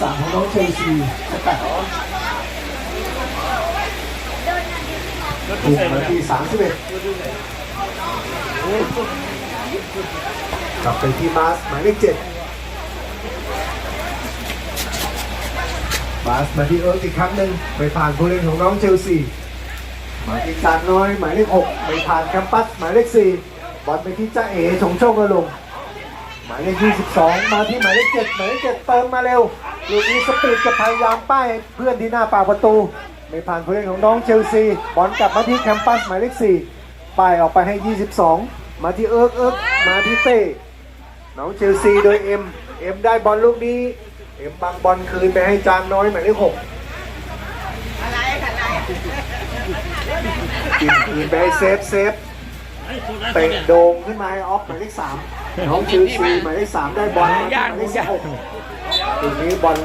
สามของน้องเชลซีสกัดถูกนาทีสามสิบเอ็ดกลับไปที่มาสหมายเลขเจ็ดมาสมาที่เอิร์กอีกครั้งหนึ่งไปผ่านผู้เล่นของน้องเชลซีมาที่จานน้อย หมายเลขหกไปผ่านแคมปัสหมายเลขสี่บอลไปที่จ้าเอ๋ชงโชคกระลงหมายเลข22มาที่หมายเลข7หมายเลข7เติมมาเร็ว ลูกนี้สปีดจะพยายามป้ายเพื่อนที่หน้าปากประตู ไม่ผ่านผู้เล่นของน้องเชลซี บอลกลับมาที่แคมปัสหมายเลข4ป้ายออกไปให้ 22 มาที่เอิร์กเอิร์กมาที่เต้น้องเชลซีโดยเอ็มเอ็มได้บอลลูกนี้ เอ็มบังบอลคืนไปให้จานน้อยหมายเลข6กินคืนไปให้เซฟเซฟเตะโด่งขึ้นมาให้ออฟหมายเลขสาม น้องชิวซีหมายเลขสามได้บอลหมายเลขสิบหกทีนี้บอล